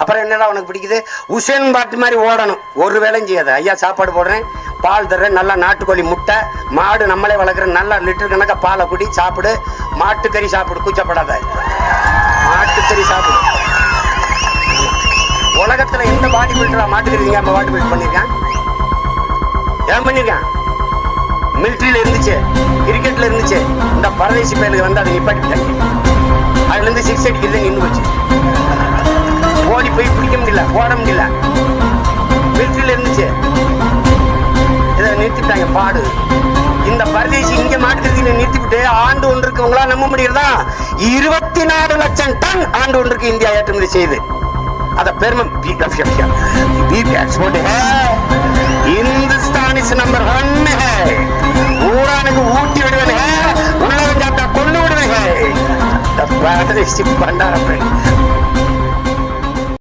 அப்புறம் என்னடா உனக்கு பிடிக்குது? உசேன் பாட்டு மாதிரி ஓடணும். ஒரு வேலையும் செய்யாது. ஐயா சாப்பாடு போடுறேன். பால் தர்றேன். நல்லா நாட்டுக்கோழி முட்டை மாடு நம்மளே வளர்க்குறேன் நல்லா லிட்டர் கணக்காக பாலை குடி சாப்பிடு. மாட்டுக்கறி சாப்பிடு. கூச்சப்படாத. மாட்டுக்கறி சாப்பிடு. உலகத்தில் எந்த பாடி பில்டரா மாட்டுக்கறி நீங்க பாடி பில்ட் பண்ணியிருக்கேன் ஏன் பண்ணியிருக்கேன் மிலிட்ரியில் இருந்துச்சு. கிரிக்கெட்டில் இருந்துச்சு. இந்த பரதேசி பயலுக்கு வந்து அதை நிப்பாட்டி அதுலேருந்து சிக்ஸ் அடிக்கிறது நின்று போச்சு. ஓடி போய் பிடிக்க முடியல ஓட முடியல. வீட்டில் இருந்துச்சு. இதை நிறுத்திட்டாங்க பாடு. இந்த பரதேசி இங்க மாட்டுக்கிறதுக்கு நிறுத்திவிட்டு ஆண்டு ஒன்று இருக்கவங்களா நம்ப முடியறதா? இருபத்தி நாலு லட்சம் டன் ஆண்டு ஒன்றுக்கு இந்தியா ஏற்றுமதி செய்து. அத பெருமை இந்துஸ்தான் இஸ் நம்பர் ஒன் ஊரானுக்கு ஊட்டி விடுவேன் உலகம் சாப்பிட்டா கொண்டு விடுவேன் பண்டாரப்பேன்.